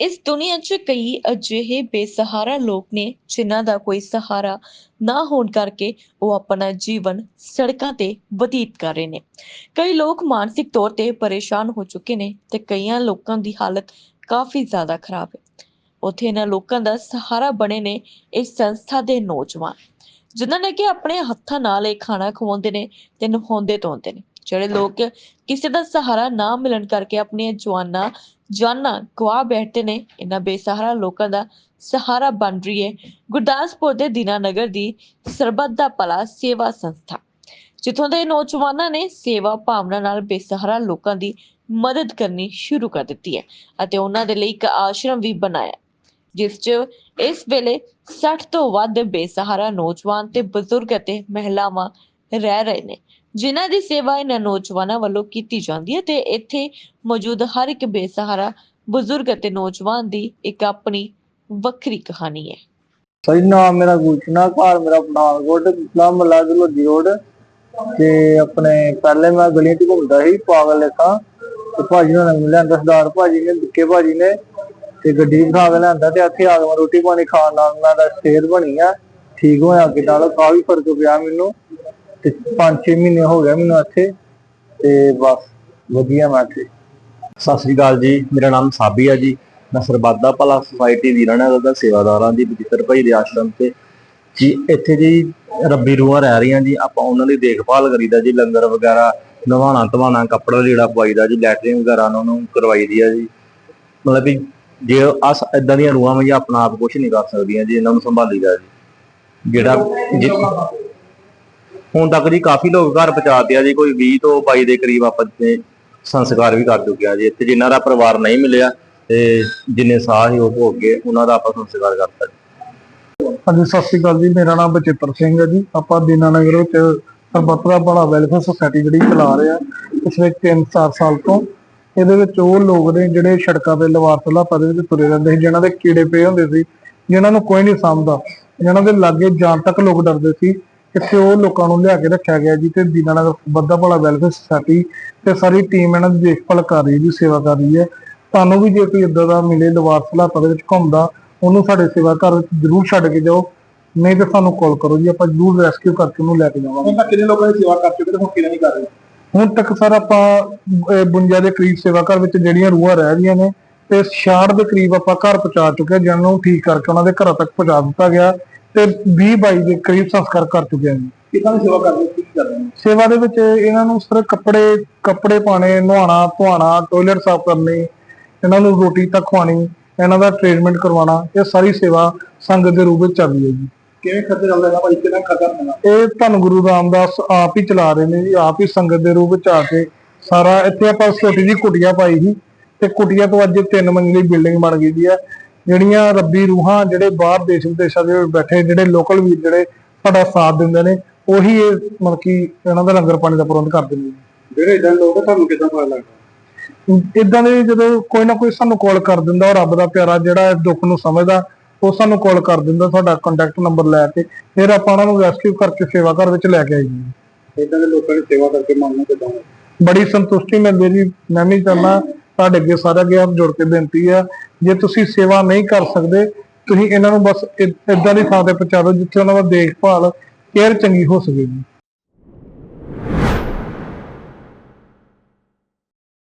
ਇਸ ਦੁਨੀਆ 'ਚ ਕਈ ਅਜਿਹੇ ਬੇਸਹਾਰਾ ਲੋਕ ਨੇ ਜਿਨ੍ਹਾਂ ਦਾ ਕੋਈ ਸਹਾਰਾ ਨਾ ਹੋਣ ਕਰਕੇ ਉਹ ਆਪਣਾ ਜੀਵਨ ਸੜਕਾਂ ਤੇ ਬਤੀਤ ਕਰ ਰਹੇ ਨੇ। ਕਈ ਲੋਕ ਮਾਨਸਿਕ ਤੌਰ ਤੇ ਪਰੇਸ਼ਾਨ ਹੋ ਚੁੱਕੇ ਨੇ ਤੇ ਕਈਆਂ ਲੋਕਾਂ ਦੀ ਹਾਲਤ ਕਾਫੀ ਜ਼ਿਆਦਾ ਖਰਾਬ ਹੈ। ਉੱਥੇ ਇਹਨਾਂ ਲੋਕਾਂ ਦਾ ਸਹਾਰਾ ਬਣੇ ਨੇ ਇਸ ਸੰਸਥਾ ਦੇ ਨੌਜਵਾਨ, ਜਿਨ੍ਹਾਂ ਨੇ ਕਿ ਆਪਣੇ ਹੱਥਾਂ ਨਾਲ ਇਹ ਖਾਣਾ ਖਵਾਉਂਦੇ ਨੇ ਤੇ ਨਹਾਉਂਦੇ ਧੋਂਦੇ ਨੇ। ਜਿਹੜੇ ਲੋਕ ਕਿਸੇ ਦਾ ਸਹਾਰਾ ਨਾ ਮਿਲਣ ਕਰਕੇ ਆਪਣੀਆਂ ਜਵਾਨਾਂ ਜਾਨਾਂ ਗਵਾ ਬੈਠਦੇ ਨੇ, ਇਹਨਾਂ ਬੇਸਹਾਰਾ ਲੋਕਾਂ ਦਾ ਸਹਾਰਾ ਬਣ ਰਹੀ ਹੈ। ਗੁਰਦਾਸਪੁਰ ਦੇ ਦੀਨਾਨਗਰ ਦੀ ਸਰਬੱਤ ਦਾ ਭਲਾ ਸੇਵਾ ਸੰਸਥਾ, ਜਿੱਥੋਂ ਦੇ ਨੌਜਵਾਨਾਂ ਨੇ ਸੇਵਾ ਭਾਵਨਾ ਨਾਲ ਬੇਸਹਾਰਾ ਲੋਕਾਂ ਦੀ ਮਦਦ ਕਰਨੀ ਸ਼ੁਰੂ ਕਰ ਦਿੱਤੀ ਹੈ ਅਤੇ ਉਹਨਾਂ ਦੇ ਲਈ ਇੱਕ ਆਸ਼ਰਮ ਵੀ ਬਣਾਇਆ ਜਿਸ 'ਚ ਇਸ ਵੇਲੇ 60 ਤੋਂ ਵੱਧ ਬੇਸਹਾਰਾ ਨੌਜਵਾਨ ਤੇ ਬਜ਼ੁਰਗ ਅਤੇ ਮਹਿਲਾਵਾਂ ਰਹਿ ਰਹੇ ਨੇ। ਜਿਨ੍ਹਾਂ ਦੀ ਸੇਵਾ ਇਹਨਾਂ ਨੌਜਵਾਨਾਂ ਵੱਲੋਂ ਕੀਤੀ ਜਾਂਦੀ ਹੈ ਤੇ ਇੱਥੇ ਮੌਜੂਦ ਹਰ ਇੱਕ ਬੇਸਹਾਰਾ ਬਜ਼ੁਰਗ ਅਤੇ ਨੌਜਵਾਨ ਦੀ ਇੱਕ ਆਪਣੀ ਵੱਖਰੀ ਕਹਾਣੀ ਹੈ। ਸਹੀ ਨਾਮ ਮੇਰਾ ਗੁਲਸ਼ਨਾ ਘਰ, ਮੇਰਾ ਪਠਾਨਕੋਟ ਇਸਲਾਮ ਮਲਾਜ ਲੋਧੀ ਰੋਡ। ਤੇ ਆਪਣੇ ਪਹਿਲੇ ਮੈਂ ਗਲੀਆਂ 'ਚ ਘੁੰਮਦਾ ਸੀ, ਪਾਗਲ ਲੇਖਾ ਤੇ। ਭਾਜੀ ਨੂੰ ਮਿਲਿਆ ਲਿਆਂਦਾ ਭਾਜੀ ਨੇ ਦਿੱਕੇ ਭਾਜੀ ਨੇ। ਤੇ ਗੱਡੀ ਬਿਠਾ ਕੇ ਲਿਆਂਦਾ ਤੇ ਇੱਥੇ ਆ ਕੇ ਮੈਂ ਰੋਟੀ ਪਾਣੀ ਖਾਣ ਨਾਲ ਮੈਂ ਦਾ ਸਿਹਤ ਬਣੀ ਆ, ਠੀਕ ਹੋਇਆ ਅੱਗੇ ਨਾਲ ਕਾਫੀ ਫ਼ਰਕ ਪਿਆ ਮੈਨੂੰ। ਤੇ 5-6 ਮਹੀਨੇ ਹੋ ਗਏ ਮੈਨੂੰ ਇੱਥੇ ਤੇ ਬਸ ਵਧੀਆ ਮੈਂ ਇੱਥੇ। ਸਤਿ ਸ੍ਰੀ ਅਕਾਲ ਜੀ, ਮੇਰਾ ਨਾਮ ਸਾਬੀ ਆ ਜੀ। ਮੈਂ ਸਰਬੱਤ ਭਲਾ ਸੁਸਾਇਟੀ ਦੀ ਰਹਿਣਾ ਦਾ ਸੇਵਾਦਾਰਾਂ ਦੀ ਬਚਿੱਤਰ ਭਾਈ ਦੇ ਆਸ਼ਰਮ ਤੇ। ਜੀ, ਇੱਥੇ ਜੀ ਰੱਬੀ ਰੂਹਾਂ ਰਹਿ ਰਹੀਆਂ ਜੀ, ਆਪਾਂ ਉਹਨਾਂ ਦੀ ਦੇਖਭਾਲ ਕਰੀਦਾ ਜੀ, ਲੰਗਰ ਵਗੈਰਾ, ਨਵਾਣਾ ਧਵਾਣਾ, ਕੱਪੜਾ ਲੀੜਾ ਪਵਾਈਦਾ ਜੀ, ਲੈਟਰਿੰਗ ਵਗੈਰਾ ਉਹਨਾਂ ਨੂੰ ਕਰਵਾਈ ਦੀ ਆ ਜੀ। ਮਤਲਬ ਵੀ ਜੇ ਅਸ ਇਦਾਂ ਦੀਆਂ ਰੂਹਾਂ ਵੀ ਆਪਣਾ ਆਪ ਕੁਝ ਨਹੀਂ ਕਰ ਸਕਦੀਆਂ ਜੀ, ਇਹਨਾਂ ਨੂੰ ਸੰਭਾਲੀਦਾ ਜੀ। ਜਿਹੜਾ ਜੀ- ਹੁਣ ਤੱਕ ਜੀ ਕਾਫੀ ਲੋਕ ਘਰ ਪਹੁੰਚਾਤੇ ਆ ਜੀ, ਕੋਈ 20 ਤੋਂ 22 ਦੇ ਕਰੀਬ ਆਪਾਂ ਤੇ ਸੰਸਕਾਰ ਵੀ ਕਰ ਚੁੱਕੇ ਜੀ, ਇੱਥੇ ਜਿਨ੍ਹਾਂ ਦਾ ਪਰਿਵਾਰ ਨਹੀਂ ਮਿਲਿਆ ਤੇ ਜਿੰਨੇ ਸਾਹ ਹੀ ਉਹ ਹੋ ਗਏ, ਉਹਨਾਂ ਦਾ ਆਪਾਂ ਸੰਸਕਾਰ ਕਰਤਾ ਜੀ। ਹਾਂਜੀ, ਸਤਿ ਸ਼੍ਰੀ ਅਕਾਲ ਜੀ, ਮੇਰਾ ਨਾਮ ਬਚਿੱਤਰ ਸਿੰਘ ਹੈ ਜੀ। ਆਪਾਂ ਦੀਨਾਨਗਰ ਵਿੱਚ ਸਰਬੱਤ ਦਾ ਵੈਲਫੇਅਰ ਸੁਸਾਇਟੀ ਜਿਹੜੀ ਚਲਾ ਰਹੇ ਆ, ਪਿਛਲੇ 3-4 ਸਾਲ ਤੋਂ। ਇਹਦੇ ਵਿੱਚ ਉਹ ਲੋਕ ਨੇ ਜਿਹੜੇ ਸੜਕਾਂ ਤੇ ਲਵਾਰਸ ਲਾਪਾ ਵਿੱਚ ਤੁਰੇ ਰਹਿੰਦੇ ਸੀ, ਜਿਨ੍ਹਾਂ ਦੇ ਕੀੜੇ ਪਏ ਹੁੰਦੇ ਸੀ, ਜਿਨ੍ਹਾਂ ਨੂੰ ਕੋਈ ਨਹੀਂ ਸਮਝਦਾ। ਜਿਨ੍ਹਾਂ ਦੇ ਲਾਗੇ ਜਾਣ ਤੱਕ ਲੋਕ ਡਰਦੇ ਸੀ। ਇੱਥੇ ਉਹ ਲੋਕਾਂ ਨੂੰ ਲਿਆ ਕੇ ਰੱਖਿਆ ਗਿਆ ਜੀ ਤੇ ਦੀਨਾਨਗਰ ਸਰਬੱਤ ਦਾ ਭਲਾ ਵੈਲਫੇਅਰ ਸੁਸਾਇਟੀ ਤੇ ਸਾਰੀ ਟੀਮ ਇਹਨਾਂ ਦੀ ਦੇਖਭਾਲ ਕਰ ਰਹੀ ਜੀ ਸੇਵਾ ਕਰ ਰਹੀ ਹੈ। ਤੁਹਾਨੂੰ ਵੀ ਜੇ ਕੋਈ ਇਦਾਂ ਦਾ ਮਿਲੇ ਲਵਾਰਸ ਲਾਪਾ ਦੇ ਵਿੱਚ ਘੁੰਮਦਾ ਉਹਨੂੰ ਸਾਡੇ ਸੇਵਾ ਘਰ ਵਿੱਚ ਜ਼ਰੂਰ ਛੱਡ ਕੇ ਜਾਓ। ਨਹੀਂ ਤਾਂ ਸਾਨੂੰ ਕਾਲ ਕਰੋ ਜੀ ਆਪਾਂ ਜ਼ਰੂਰ ਰੈਸਕਿਊ ਕਰਕੇ ਉਹਨੂੰ ਲੈ ਕੇ ਜਾਵਾਂਗੇ। ਤੱਕ ਕਿੰਨੇ ਲੋਕਾਂ ਦੀ ਸੇਵਾ ਕਰ ਚੁੱਕੇ ਤੇ ਹੁਣ ਕਿਹਨੇ ਨਹੀਂ ਕਰ ਰਹੇ ਹੁਣ ਤੱਕ ਸਰ ਆਪਾਂ ਅਹ, 52 ਦੇ ਕਰੀਬ ਸੇਵਾ ਘਰ ਵਿੱਚ ਜਿਹੜੀਆਂ ਰੂਹਾਂ ਰਹਿ ਰਹੀਆਂ ਨੇ ਤੇ 66 ਦੇ ਕਰੀਬ ਆਪਾਂ ਘਰ ਪਹੁੰਚਾ ਚੁੱਕੇ ਜਿਨ੍ਹਾਂ ਨੂੰ ਠੀਕ ਕਰਕੇ ਉਹਨਾਂ ਦੇ ਘਰਾਂ ਤੱਕ ਪਹੁੰਚਾ ਦਿੱਤਾ ਗਿਆ। ਤੇ 20 22 ਦੇ ਕਰੀਬ ਸੰਸਕਾਰ ਕਰ ਚੁੱਕੇ ਹਾਂ ਜੀ। ਕਿੰਨਾ ਦੀ ਸੇਵਾ ਕਰਦੇ ਹੋ? ਕੀ ਕਰ ਰਹੇ ਹੋ? ਸੇਵਾ ਦੇ ਵਿੱਚ ਇਹਨਾਂ ਨੂੰ ਸਰ ਕੱਪੜੇ ਕੱਪੜੇ ਪਾਣੇ ਨਹਾਉਣਾ ਧੋਣਾ ਟਾਇਲਟ ਸਾਫ਼ ਕਰਨੀ ਇਹਨਾਂ ਨੂੰ ਰੋਟੀ ਤੱਕ ਖਵਾਉਣੀ ਇਹਨਾਂ ਦਾ ਟ੍ਰੀਟਮੈਂਟ ਕਰਵਾਉਣਾ ਇਹ ਸਾਰੀ ਸੇਵਾ ਸੰਗਤ ਦੇ ਰੂਪ ਵਿੱਚ ਚੱਲਦੀ ਹੈ ਜੀ। ਕਿਵੇਂ ਖਰਚਾ ਚੱਲਦਾ ਹੈ ਭਾਈ? ਕਿੰਨਾ ਖਰਚਾ ਹੁੰਦਾ? ਇਹ ਧੰਨ ਗੁਰੂ ਰਾਮਦਾਸ ਆਪ ਹੀ ਚਲਾ ਰਹੇ ਨੇ ਜੀ ਆਪ ਹੀ ਸੰਗਤ ਦੇ ਰੂਪ ਵਿੱਚ ਆ ਕੇ ਸਾਰਾ ਇੱਥੇ ਆਪਾਂ ਛੋਟੀ ਜਿਹੀ ਕੁਟੀਆ ਪਾਈ ਸੀ ਤੇ ਕੁਟੀਆ ਤੋਂ ਅੱਜ ਤਿੰਨ ਮੰਜ਼ਲੀ ਬਿਲਡਿੰਗ ਬਣ ਗਈ ਦੀ ਆ। ਜਿਹੜੀਆਂ ਰੱਬੀ ਰੂਹਾਂ ਜਿਹੜੇ ਬਾਹਰ ਦੇਸ਼ ਵਿਦੇਸ਼ਾਂ ਦੇ ਬੈਠੇ ਜਿਹੜੇ ਲੋਕਲ ਵੀਰ ਜਿਹੜੇ ਸਾਡਾ ਸਾਥ ਦਿੰਦੇ ਨੇ ਉਹੀ ਇਹ ਮਤਲਬ ਕਿ ਇਹਨਾਂ ਦਾ ਲੰਗਰ ਪਾਣੀ ਦਾ ਪ੍ਰਬੰਧ ਕਰਦੇ ਨੇ। ਜਿਹੜੇ ਇਦਾਂ ਲੋਕ ਤੁਹਾਨੂੰ ਕਿਦਾਂ ਪਤਾ ਲੱਗਦਾ? ਇਦਾਂ ਦੇ ਜਦੋਂ ਕੋਈ ਨਾ ਕੋਈ ਸਾਨੂੰ ਕਾਲ ਕਰ ਦਿੰਦਾ ਉਹ ਰੱਬ ਦਾ ਪਿਆਰਾ ਜਿਹੜਾ ਦੁੱਖ ਨੂੰ ਸਮਝਦਾ ਉਹ ਸਾਨੂੰ ਕਾਲ ਕਰ ਦਿੰਦਾ ਸਾਡਾ ਕੰਟੈਕਟ ਨੰਬਰ ਲੈ ਕੇ ਫਿਰ ਆਪਾਂ ਉਹਨਾਂ ਨੂੰ ਰੈਸਕਿਊ ਕਰਕੇ ਸੇਵਾ ਘਰ ਵਿੱਚ ਲੈ ਕੇ ਆਈਏ ਇਦਾਂ ਦੇ ਲੋਕਾਂ ਦੀ ਸੇਵਾ ਕਰਕੇ ਮੰਨਣਾ ਕਿਦਾਂ? ਬੜੀ ਸੰਤੁਸ਼ਟੀ ਮਿਲਦੀ ਜੀ। ਮੈਂ ਵੀ ਚਾਹੁੰਦਾ ਤੁਹਾਡੇ ਅੱਗੇ ਸਾਰਾ ਅੱਗੇ ਹੱਥ ਜੋੜ ਕੇ ਬੇਨਤੀ ਆ, ਜੇ ਤੁਸੀਂ ਸੇਵਾ ਨਹੀਂ ਕਰ ਸਕਦੇ, ਤੁਸੀਂ ਇਹਨਾਂ ਨੂੰ ਬਸ ਇਦਾਂ ਦੀ ਥਾਂ ਤੇ ਪਹੁੰਚਾ ਦਿਓ ਜਿੱਥੇ ਉਹਨਾਂ ਦਾ ਦੇਖਭਾਲ ਕੇਅਰ ਚੰਗੀ ਹੋ ਸਕੇ